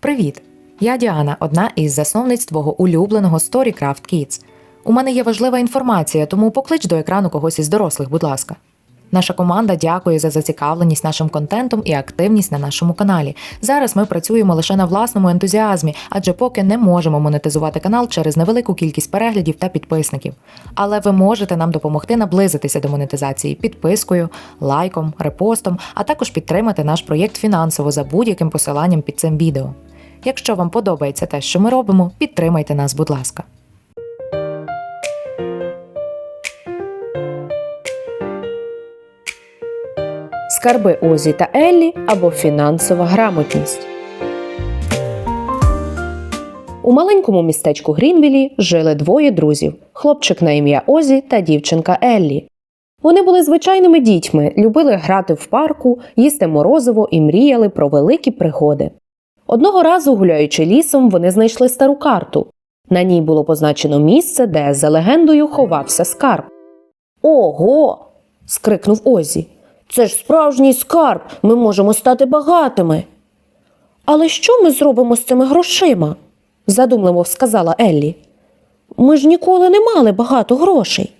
Привіт! Я Діана, одна із засновниць твого улюбленого StoryCraft Kids. У мене є важлива інформація, тому поклич до екрану когось із дорослих, будь ласка. Наша команда дякує за зацікавленість нашим контентом і активність на нашому каналі. Зараз ми працюємо лише на власному ентузіазмі, адже поки не можемо монетизувати канал через невелику кількість переглядів та підписників. Але ви можете нам допомогти наблизитися до монетизації підпискою, лайком, репостом, а також підтримати наш проєкт фінансово за будь-яким посиланням під цим відео. Якщо вам подобається те, що ми робимо, підтримайте нас, будь ласка. Скарби Озі та Еллі або фінансова грамотність. У маленькому містечку Грінвілі жили двоє друзів: хлопчик на ім'я Озі та дівчинка Еллі. Вони були звичайними дітьми, любили грати в парку, їсти морозиво і мріяли про великі пригоди. Одного разу, гуляючи лісом, вони знайшли стару карту. На ній було позначено місце, де, за легендою, ховався скарб. Ого. скрикнув Озі. Це ж справжній скарб. Ми можемо стати багатими. Але що ми зробимо з цими грошима? задумливо сказала Еллі. Ми ж ніколи не мали багато грошей.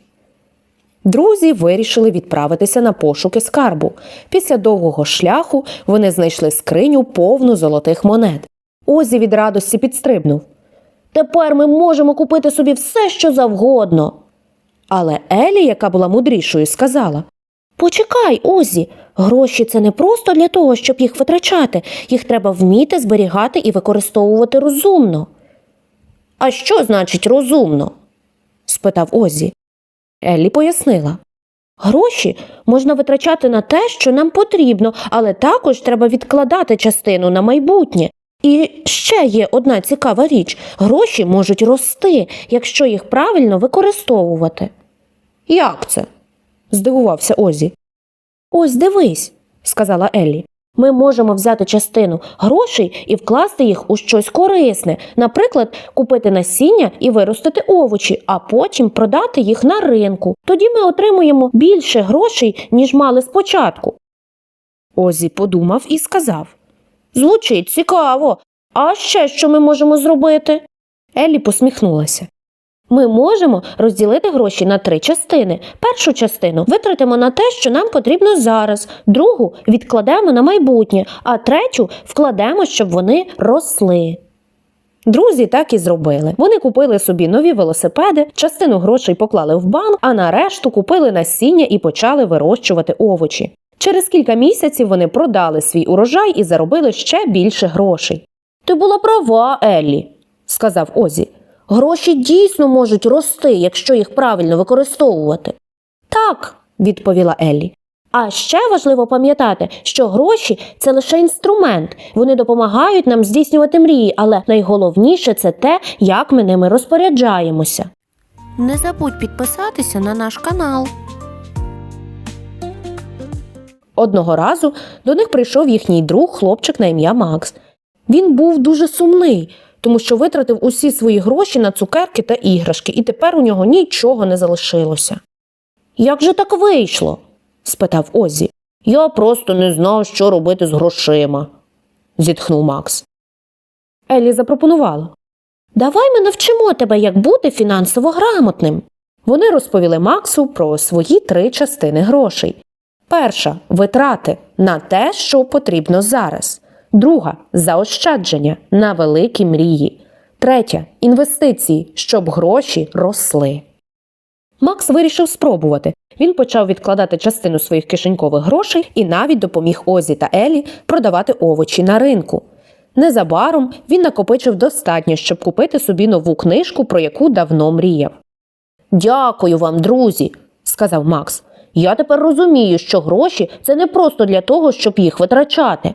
Друзі вирішили відправитися на пошуки скарбу. Після довгого шляху вони знайшли скриню повну золотих монет. Озі від радості підстрибнув. Тепер ми можемо купити собі все, що завгодно. Але Елі, яка була мудрішою, сказала: Почекай, Озі, гроші це не просто для того, щоб їх витрачати, їх треба вміти зберігати і використовувати розумно. А що значить розумно? спитав Озі. Еллі пояснила. Гроші можна витрачати на те, що нам потрібно, але також треба відкладати частину на майбутнє. І ще є одна цікава річ: гроші можуть рости, якщо їх правильно використовувати. Як це? здивувався Озі. Ось дивись, сказала Еллі. Ми можемо взяти частину грошей і вкласти їх у щось корисне, наприклад, купити насіння і виростити овочі, а потім продати їх на ринку. Тоді ми отримуємо більше грошей, ніж мали спочатку. Озі подумав і сказав Звучить цікаво. А ще що ми можемо зробити? Еллі посміхнулася. Ми можемо розділити гроші на три частини. Першу частину витратимо на те, що нам потрібно зараз, другу відкладемо на майбутнє, а третю вкладемо, щоб вони росли. Друзі так і зробили. Вони купили собі нові велосипеди, частину грошей поклали в банк, а на решту купили насіння і почали вирощувати овочі. Через кілька місяців вони продали свій урожай і заробили ще більше грошей. Ти була права, Еллі, сказав Озі. Гроші дійсно можуть рости, якщо їх правильно використовувати. Так, відповіла Еллі. А ще важливо пам'ятати, що гроші це лише інструмент. Вони допомагають нам здійснювати мрії, але найголовніше це те, як ми ними розпоряджаємося. Не забудь підписатися на наш канал. Одного разу до них прийшов їхній друг, хлопчик на ім'я Макс. Він був дуже сумний, тому що витратив усі свої гроші на цукерки та іграшки, і тепер у нього нічого не залишилося. Як же так вийшло? спитав Озі. Я просто не знав, що робити з грошима, зітхнув Макс. Елі запропонувала. Давай ми навчимо тебе, як бути фінансово грамотним. Вони розповіли Максу про свої три частини грошей. Перша витрати на те, що потрібно зараз. Друга заощадження на великі мрії. Третя інвестиції, щоб гроші росли. Макс вирішив спробувати. Він почав відкладати частину своїх кишенькових грошей і навіть допоміг Озі та Елі продавати овочі на ринку. Незабаром він накопичив достатньо, щоб купити собі нову книжку, про яку давно мріяв. Дякую вам, друзі, сказав Макс. Я тепер розумію, що гроші це не просто для того, щоб їх витрачати.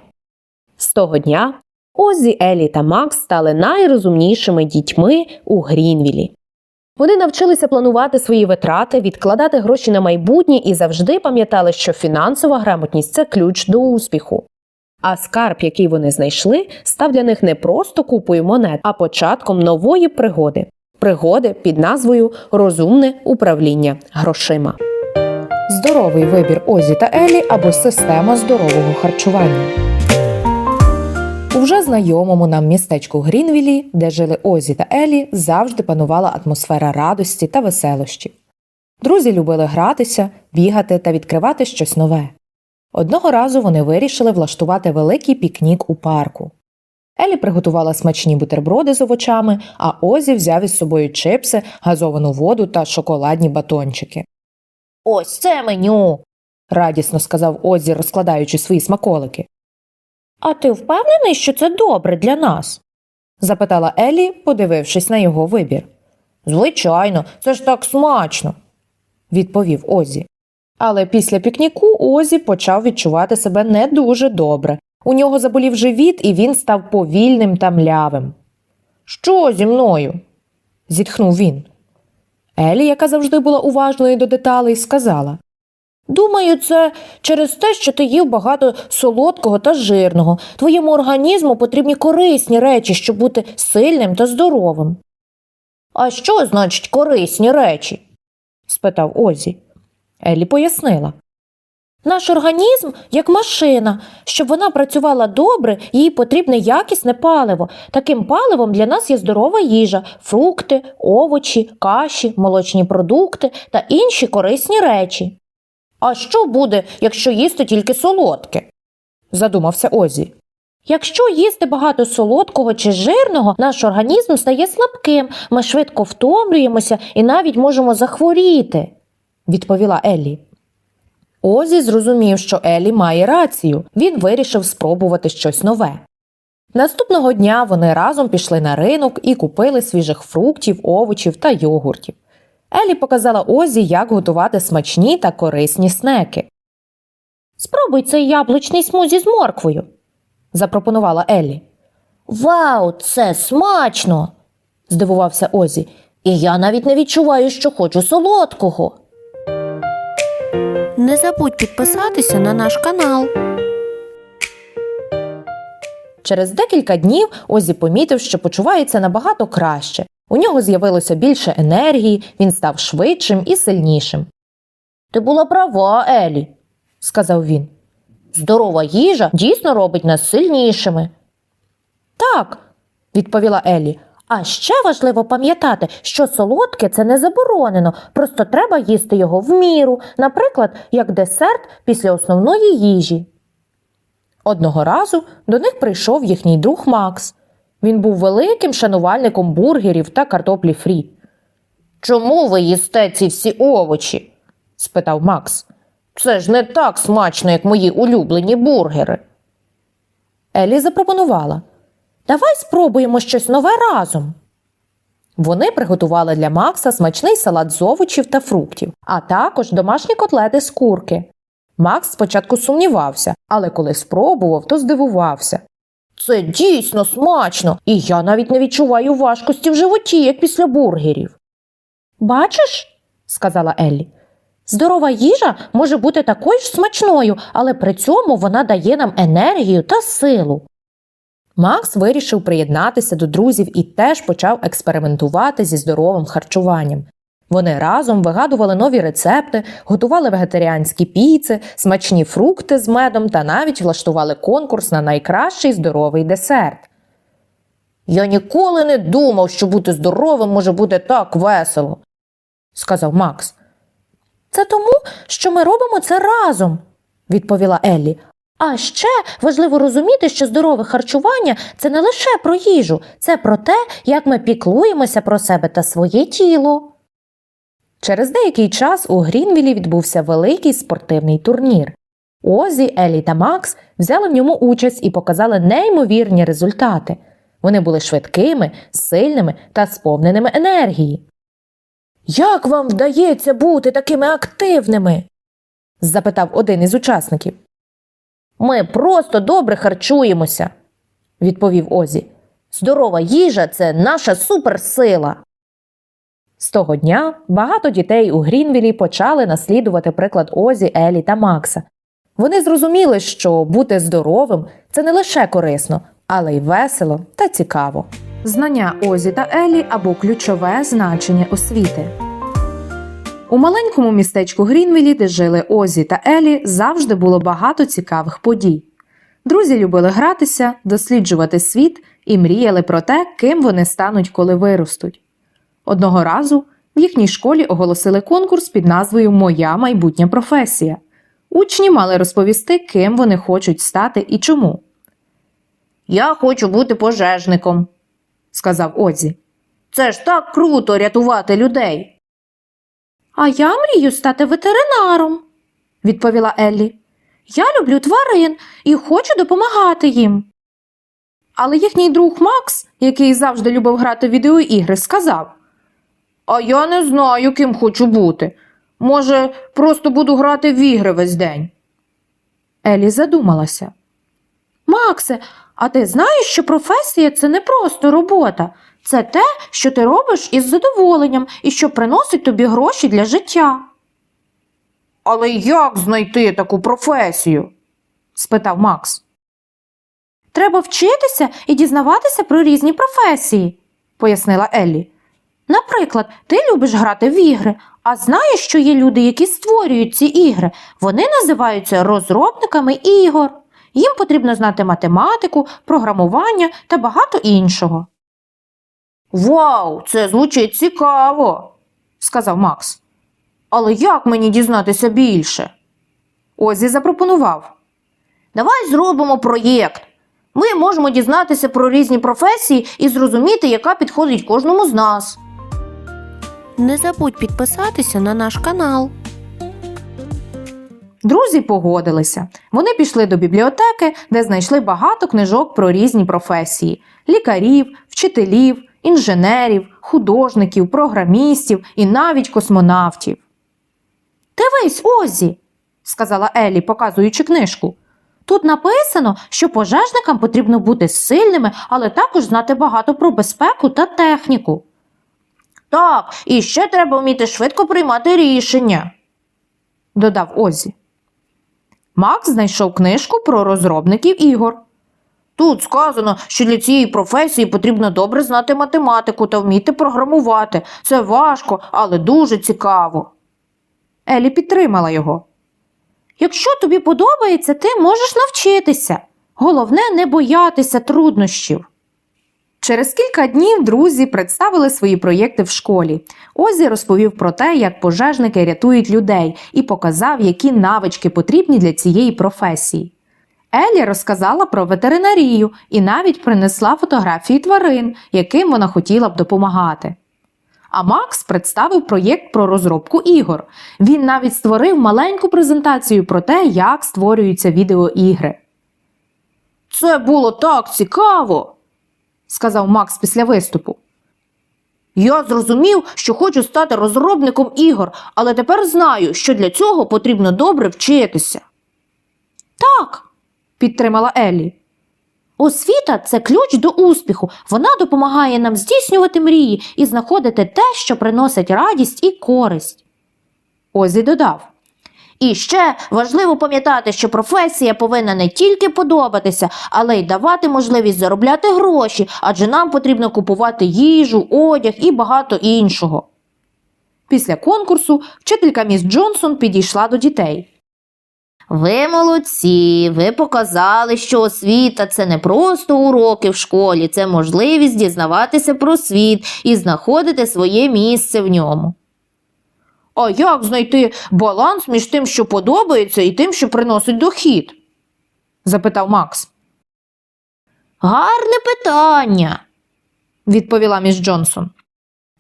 З того дня Озі, Елі та Макс стали найрозумнішими дітьми у Грінвілі. Вони навчилися планувати свої витрати, відкладати гроші на майбутнє і завжди пам'ятали, що фінансова грамотність це ключ до успіху. А скарб, який вони знайшли, став для них не просто купою монет, а початком нової пригоди пригоди під назвою Розумне управління грошима. Здоровий вибір Озі та Елі або система здорового харчування. Вже знайомому нам містечку Грінвілі, де жили Озі та Елі, завжди панувала атмосфера радості та веселощів. Друзі любили гратися, бігати та відкривати щось нове. Одного разу вони вирішили влаштувати великий пікнік у парку. Елі приготувала смачні бутерброди з овочами, а Озі взяв із собою чипси, газовану воду та шоколадні батончики. Ось це меню. радісно сказав Озі, розкладаючи свої смаколики. А ти впевнений, що це добре для нас? запитала Елі, подивившись на його вибір. Звичайно, це ж так смачно, відповів Озі. Але після пікніку Озі почав відчувати себе не дуже добре. У нього заболів живіт, і він став повільним та млявим. Що зі мною? зітхнув він. Елі, яка завжди була уважною до деталей, сказала Думаю, це через те, що ти їв багато солодкого та жирного. Твоєму організму потрібні корисні речі, щоб бути сильним та здоровим. А що значить корисні речі? спитав Озі. Елі пояснила. Наш організм як машина. Щоб вона працювала добре, їй потрібне якісне паливо. Таким паливом для нас є здорова їжа, фрукти, овочі, каші, молочні продукти та інші корисні речі. А що буде, якщо їсти тільки солодке? задумався Озі. Якщо їсти багато солодкого чи жирного, наш організм стає слабким, ми швидко втомлюємося і навіть можемо захворіти, відповіла Еллі. Озі зрозумів, що Елі має рацію. Він вирішив спробувати щось нове. Наступного дня вони разом пішли на ринок і купили свіжих фруктів, овочів та йогуртів. Елі показала Озі, як готувати смачні та корисні снеки. Спробуй цей яблучний смузі з морквою, запропонувала Елі. Вау, це смачно! здивувався Озі. І я навіть не відчуваю, що хочу солодкого. Не забудь підписатися на наш канал. Через декілька днів Озі помітив, що почувається набагато краще. У нього з'явилося більше енергії, він став швидшим і сильнішим. Ти була права, Елі, сказав він. Здорова їжа дійсно робить нас сильнішими. Так, відповіла Елі. А ще важливо пам'ятати, що солодке це не заборонено, просто треба їсти його в міру, наприклад, як десерт після основної їжі. Одного разу до них прийшов їхній друг Макс. Він був великим шанувальником бургерів та картоплі фрі. Чому ви їсте ці всі овочі? спитав Макс. Це ж не так смачно, як мої улюблені бургери. Елі запропонувала Давай спробуємо щось нове разом. Вони приготували для Макса смачний салат з овочів та фруктів, а також домашні котлети з курки. Макс спочатку сумнівався, але коли спробував, то здивувався. Це дійсно смачно, і я навіть не відчуваю важкості в животі, як після бургерів. Бачиш, сказала Еллі, здорова їжа може бути такою ж смачною, але при цьому вона дає нам енергію та силу. Макс вирішив приєднатися до друзів і теж почав експериментувати зі здоровим харчуванням. Вони разом вигадували нові рецепти, готували вегетаріанські піци, смачні фрукти з медом та навіть влаштували конкурс на найкращий здоровий десерт. Я ніколи не думав, що бути здоровим може бути так весело, сказав Макс. Це тому, що ми робимо це разом, відповіла Еллі. А ще важливо розуміти, що здорове харчування це не лише про їжу, це про те, як ми піклуємося про себе та своє тіло. Через деякий час у Грінвілі відбувся великий спортивний турнір. Озі, Елі та Макс взяли в ньому участь і показали неймовірні результати. Вони були швидкими, сильними та сповненими енергії. Як вам вдається бути такими активними? запитав один із учасників. Ми просто добре харчуємося, відповів Озі. Здорова їжа це наша суперсила. З того дня багато дітей у Грінвілі почали наслідувати приклад Озі, Елі та Макса. Вони зрозуміли, що бути здоровим це не лише корисно, але й весело та цікаво. Знання Озі та Елі або ключове значення освіти. У маленькому містечку Грінвілі, де жили Озі та Елі, завжди було багато цікавих подій. Друзі любили гратися, досліджувати світ і мріяли про те, ким вони стануть, коли виростуть. Одного разу в їхній школі оголосили конкурс під назвою Моя майбутня професія. Учні мали розповісти, ким вони хочуть стати і чому. Я хочу бути пожежником, сказав Озі. Це ж так круто рятувати людей. А я мрію стати ветеринаром, відповіла Еллі. Я люблю тварин і хочу допомагати їм. Але їхній друг Макс, який завжди любив грати в відеоігри, сказав: А я не знаю, ким хочу бути. Може, просто буду грати в ігри весь день. Елі задумалася. Максе, а ти знаєш, що професія це не просто робота, це те, що ти робиш із задоволенням і що приносить тобі гроші для життя. Але як знайти таку професію? спитав Макс. Треба вчитися і дізнаватися про різні професії, пояснила Еллі. Наприклад, ти любиш грати в ігри, а знаєш, що є люди, які створюють ці ігри. Вони називаються розробниками ігор. Їм потрібно знати математику, програмування та багато іншого. Вау, це звучить цікаво, сказав Макс. Але як мені дізнатися більше? Озі запропонував. Давай зробимо проєкт. Ми можемо дізнатися про різні професії і зрозуміти, яка підходить кожному з нас. Не забудь підписатися на наш канал. Друзі погодилися. Вони пішли до бібліотеки, де знайшли багато книжок про різні професії: лікарів, вчителів, інженерів, художників, програмістів і навіть космонавтів. Дивись, Озі, сказала Елі, показуючи книжку. Тут написано, що пожежникам потрібно бути сильними, але також знати багато про безпеку та техніку. Так, і ще треба вміти швидко приймати рішення, додав Озі. Макс знайшов книжку про розробників ігор. Тут сказано, що для цієї професії потрібно добре знати математику та вміти програмувати. Це важко, але дуже цікаво. Елі підтримала його. Якщо тобі подобається, ти можеш навчитися. Головне не боятися труднощів. Через кілька днів друзі представили свої проєкти в школі. Озі розповів про те, як пожежники рятують людей, і показав, які навички потрібні для цієї професії. Елі розказала про ветеринарію і навіть принесла фотографії тварин, яким вона хотіла б допомагати. А Макс представив проєкт про розробку ігор. Він навіть створив маленьку презентацію про те, як створюються відеоігри. Це було так цікаво, сказав Макс після виступу. Я зрозумів, що хочу стати розробником ігор, але тепер знаю, що для цього потрібно добре вчитися. Так, підтримала Еллі. Освіта це ключ до успіху. Вона допомагає нам здійснювати мрії і знаходити те, що приносить радість і користь. Озі додав. І ще важливо пам'ятати, що професія повинна не тільки подобатися, але й давати можливість заробляти гроші, адже нам потрібно купувати їжу, одяг і багато іншого. Після конкурсу вчителька міс Джонсон підійшла до дітей. Ви молодці, ви показали, що освіта це не просто уроки в школі, це можливість дізнаватися про світ і знаходити своє місце в ньому. А як знайти баланс між тим, що подобається, і тим, що приносить дохід? запитав Макс. Гарне питання, відповіла міс Джонсон.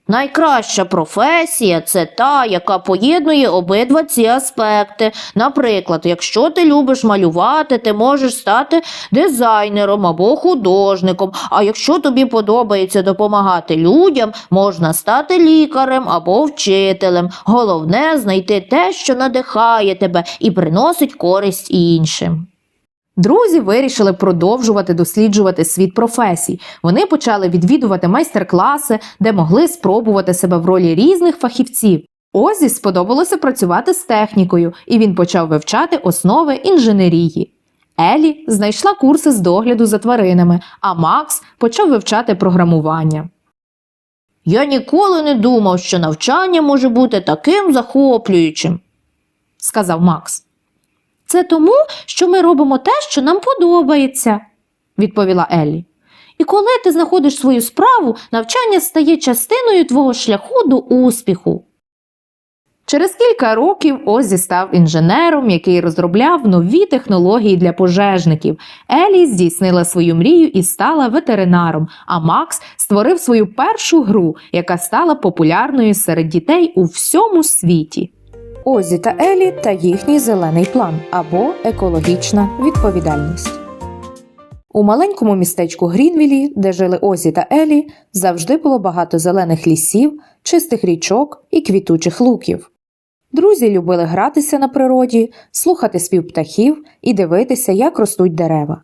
Найкраща професія це та, яка поєднує обидва ці аспекти. Наприклад, якщо ти любиш малювати, ти можеш стати дизайнером або художником. А якщо тобі подобається допомагати людям, можна стати лікарем або вчителем. Головне знайти те, що надихає тебе і приносить користь іншим. Друзі вирішили продовжувати досліджувати світ професій. Вони почали відвідувати майстер-класи, де могли спробувати себе в ролі різних фахівців. Озі сподобалося працювати з технікою, і він почав вивчати основи інженерії. Елі знайшла курси з догляду за тваринами, а Макс почав вивчати програмування. Я ніколи не думав, що навчання може бути таким захоплюючим, сказав Макс. Це тому, що ми робимо те, що нам подобається, відповіла Еллі. І коли ти знаходиш свою справу, навчання стає частиною твого шляху до успіху. Через кілька років Озі став інженером, який розробляв нові технології для пожежників. Елі здійснила свою мрію і стала ветеринаром, а Макс створив свою першу гру, яка стала популярною серед дітей у всьому світі. Озі та Елі та їхній зелений план або екологічна відповідальність. У маленькому містечку Грінвілі, де жили Озі та Елі, завжди було багато зелених лісів, чистих річок і квітучих луків. Друзі любили гратися на природі, слухати спів птахів і дивитися, як ростуть дерева.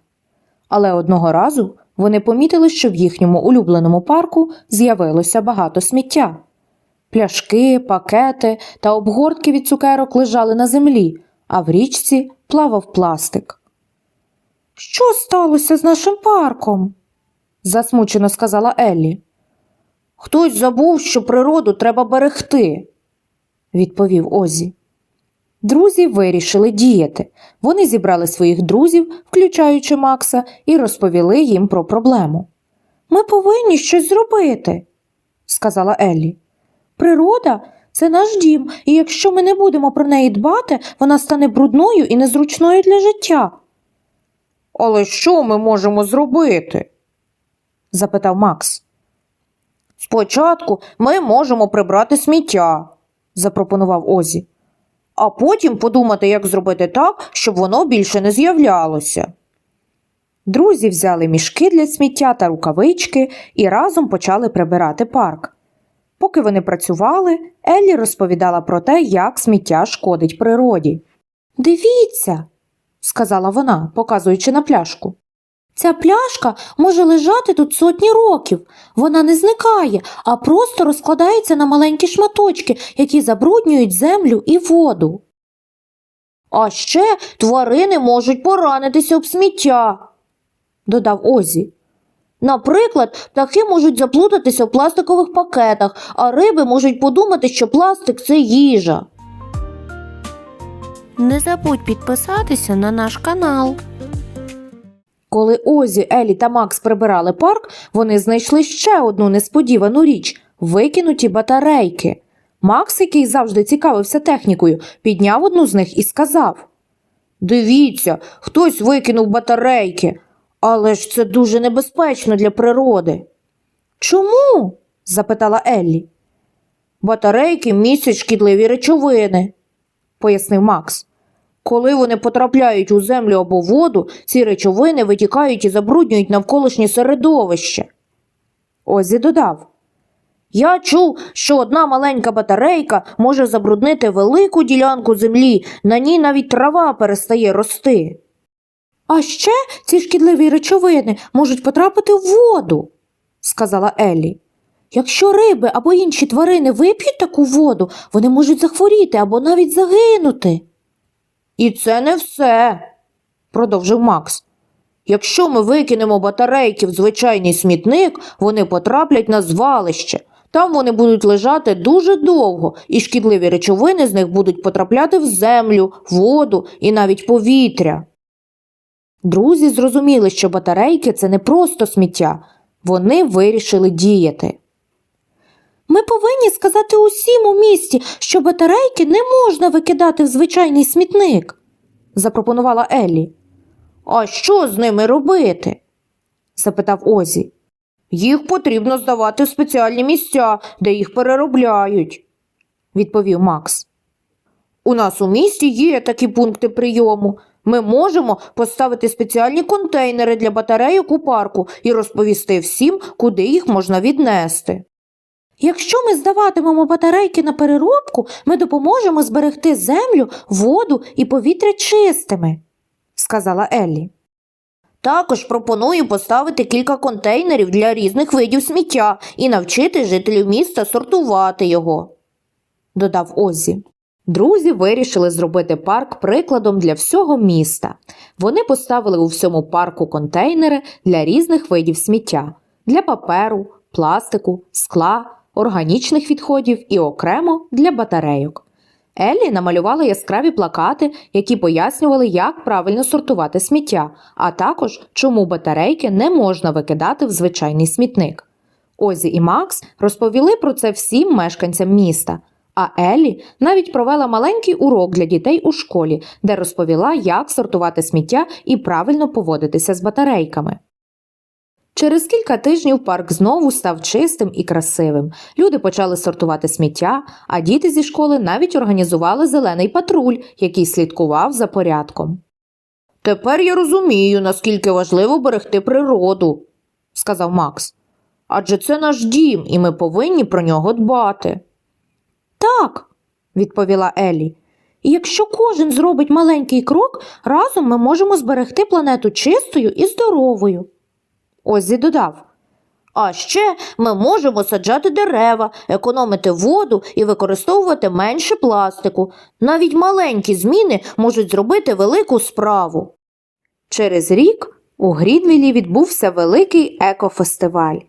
Але одного разу вони помітили, що в їхньому улюбленому парку з'явилося багато сміття. Пляшки, пакети та обгортки від цукерок лежали на землі, а в річці плавав пластик. Що сталося з нашим парком? засмучено сказала Еллі. Хтось забув, що природу треба берегти, відповів Озі. Друзі вирішили діяти. Вони зібрали своїх друзів, включаючи Макса, і розповіли їм про проблему. Ми повинні щось зробити, сказала Еллі. Природа це наш дім, і якщо ми не будемо про неї дбати, вона стане брудною і незручною для життя. Але що ми можемо зробити? запитав Макс. Спочатку ми можемо прибрати сміття, запропонував Озі, а потім подумати, як зробити так, щоб воно більше не з'являлося. Друзі взяли мішки для сміття та рукавички і разом почали прибирати парк. Поки вони працювали, Еллі розповідала про те, як сміття шкодить природі. Дивіться, сказала вона, показуючи на пляшку. Ця пляшка може лежати тут сотні років. Вона не зникає, а просто розкладається на маленькі шматочки, які забруднюють землю і воду. А ще тварини можуть поранитися об сміття, додав Озі. Наприклад, птахи можуть заплутатися в пластикових пакетах, а риби можуть подумати, що пластик це їжа. Не забудь підписатися на наш канал. Коли Озі, Елі та Макс прибирали парк, вони знайшли ще одну несподівану річ викинуті батарейки. Макс, який завжди цікавився технікою, підняв одну з них і сказав: Дивіться, хтось викинув батарейки, але ж це дуже небезпечно для природи. Чому? запитала Еллі. Батарейки містять шкідливі речовини, пояснив Макс. Коли вони потрапляють у землю або воду, ці речовини витікають і забруднюють навколишнє середовище. Озі додав. Я чув, що одна маленька батарейка може забруднити велику ділянку землі, на ній навіть трава перестає рости. А ще ці шкідливі речовини можуть потрапити в воду, сказала Еллі. Якщо риби або інші тварини вип'ють таку воду, вони можуть захворіти або навіть загинути. І це не все, продовжив Макс. Якщо ми викинемо батарейки в звичайний смітник, вони потраплять на звалище. Там вони будуть лежати дуже довго, і шкідливі речовини з них будуть потрапляти в землю, воду і навіть повітря. Друзі зрозуміли, що батарейки це не просто сміття. Вони вирішили діяти. Ми повинні сказати усім у місті, що батарейки не можна викидати в звичайний смітник, запропонувала Еллі. А що з ними робити? запитав Озі. Їх потрібно здавати в спеціальні місця, де їх переробляють, відповів Макс. У нас у місті є такі пункти прийому. Ми можемо поставити спеціальні контейнери для батарейок у парку і розповісти всім, куди їх можна віднести. Якщо ми здаватимемо батарейки на переробку, ми допоможемо зберегти землю, воду і повітря чистими, сказала Еллі. Також пропоную поставити кілька контейнерів для різних видів сміття і навчити жителів міста сортувати його, додав Озі. Друзі вирішили зробити парк прикладом для всього міста. Вони поставили у всьому парку контейнери для різних видів сміття для паперу, пластику, скла, органічних відходів і окремо для батарейок. Еллі намалювала яскраві плакати, які пояснювали, як правильно сортувати сміття, а також чому батарейки не можна викидати в звичайний смітник. Озі і Макс розповіли про це всім мешканцям міста. А Еллі навіть провела маленький урок для дітей у школі, де розповіла, як сортувати сміття і правильно поводитися з батарейками. Через кілька тижнів парк знову став чистим і красивим. Люди почали сортувати сміття, а діти зі школи навіть організували зелений патруль, який слідкував за порядком. Тепер я розумію, наскільки важливо берегти природу, сказав Макс. Адже це наш дім, і ми повинні про нього дбати. Так, відповіла Елі. Якщо кожен зробить маленький крок, разом ми можемо зберегти планету чистою і здоровою. Оззі додав. А ще ми можемо саджати дерева, економити воду і використовувати менше пластику. Навіть маленькі зміни можуть зробити велику справу. Через рік у Грідвілі відбувся великий екофестиваль.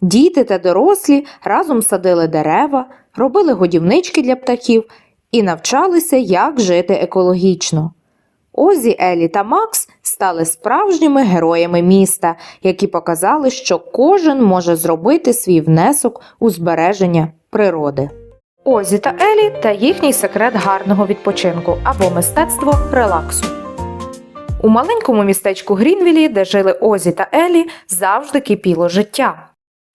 Діти та дорослі разом садили дерева, робили годівнички для птахів і навчалися, як жити екологічно. Озі, Елі та Макс стали справжніми героями міста, які показали, що кожен може зробити свій внесок у збереження природи. Озі та Елі та їхній секрет гарного відпочинку або мистецтво релаксу. У маленькому містечку Грінвілі, де жили Озі та Елі, завжди кипіло життя.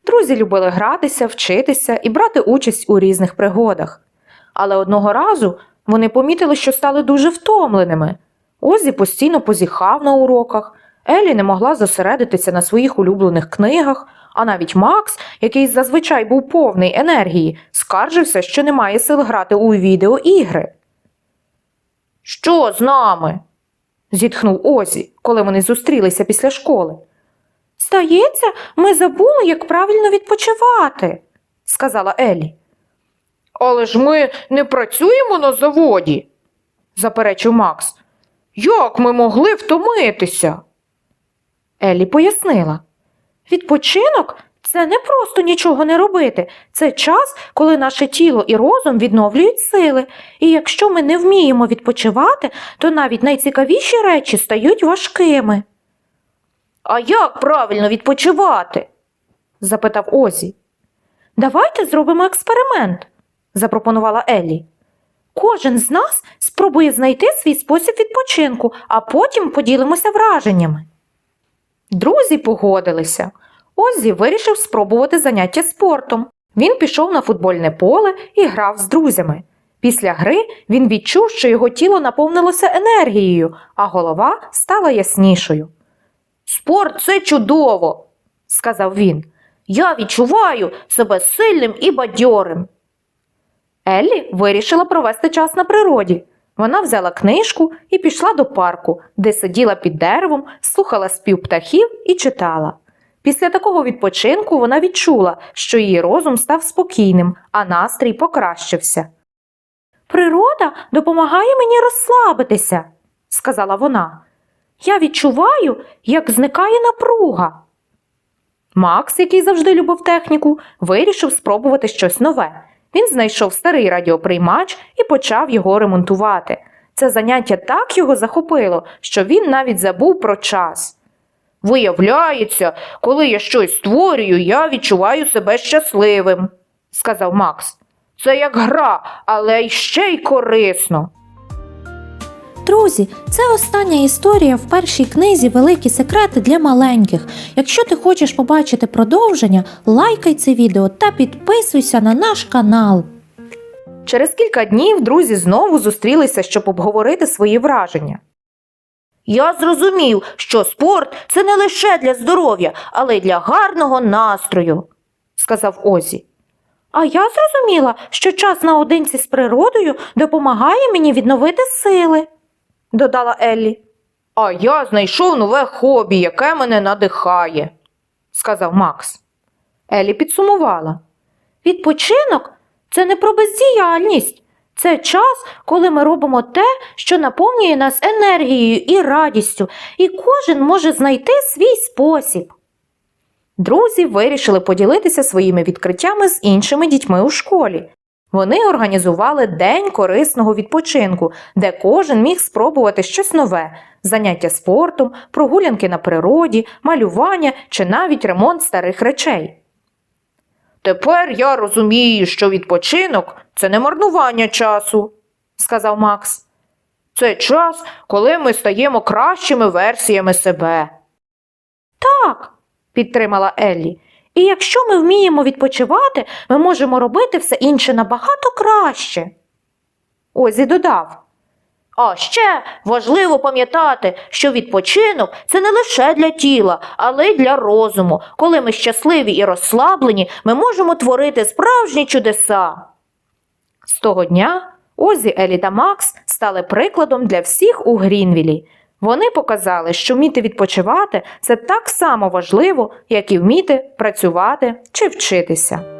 Друзі любили гратися, вчитися і брати участь у різних пригодах. Але одного разу вони помітили, що стали дуже втомленими. Озі постійно позіхав на уроках, Елі не могла зосередитися на своїх улюблених книгах, а навіть Макс, який зазвичай був повний енергії, скаржився, що не має сил грати у відеоігри. Що з нами? зітхнув Озі, коли вони зустрілися після школи. Здається, ми забули, як правильно відпочивати, сказала Елі. Але ж ми не працюємо на заводі, заперечив Макс. Як ми могли втомитися? Елі пояснила. Відпочинок це не просто нічого не робити. Це час, коли наше тіло і розум відновлюють сили. І якщо ми не вміємо відпочивати, то навіть найцікавіші речі стають важкими. А як правильно відпочивати? запитав Озі. Давайте зробимо експеримент, запропонувала Еллі. Кожен з нас спробує знайти свій спосіб відпочинку, а потім поділимося враженнями. Друзі погодилися. Оззі вирішив спробувати заняття спортом. Він пішов на футбольне поле і грав з друзями. Після гри він відчув, що його тіло наповнилося енергією, а голова стала яснішою. Спорт це чудово, сказав він. Я відчуваю себе сильним і бадьорим. Еллі вирішила провести час на природі. Вона взяла книжку і пішла до парку, де сиділа під деревом, слухала спів птахів і читала. Після такого відпочинку вона відчула, що її розум став спокійним, а настрій покращився. Природа допомагає мені розслабитися, сказала вона. Я відчуваю, як зникає напруга. Макс, який завжди любив техніку, вирішив спробувати щось нове. Він знайшов старий радіоприймач і почав його ремонтувати. Це заняття так його захопило, що він навіть забув про час. Виявляється, коли я щось створюю, я відчуваю себе щасливим, сказав Макс. Це як гра, але й ще й корисно. Друзі, це остання історія в першій книзі Великі секрети для маленьких. Якщо ти хочеш побачити продовження, лайкай це відео та підписуйся на наш канал. Через кілька днів друзі знову зустрілися, щоб обговорити свої враження. Я зрозумів, що спорт це не лише для здоров'я, але й для гарного настрою, сказав Озі. А я зрозуміла, що час наодинці з природою допомагає мені відновити сили, додала Еллі. А я знайшов нове хобі, яке мене надихає, сказав Макс. Еллі підсумувала. Відпочинок це не про бездіяльність. Це час, коли ми робимо те, що наповнює нас енергією і радістю, і кожен може знайти свій спосіб. Друзі вирішили поділитися своїми відкриттями з іншими дітьми у школі. Вони організували день корисного відпочинку, де кожен міг спробувати щось нове: заняття спортом, прогулянки на природі, малювання чи навіть ремонт старих речей. Тепер я розумію, що відпочинок це не марнування часу, сказав Макс. Це час, коли ми стаємо кращими версіями себе. Так, підтримала Еллі. І якщо ми вміємо відпочивати, ми можемо робити все інше набагато краще. Озі додав. А ще важливо пам'ятати, що відпочинок це не лише для тіла, але й для розуму. Коли ми щасливі і розслаблені, ми можемо творити справжні чудеса. З того дня Озі, Елі та Макс стали прикладом для всіх у Грінвілі. Вони показали, що вміти відпочивати це так само важливо, як і вміти працювати чи вчитися.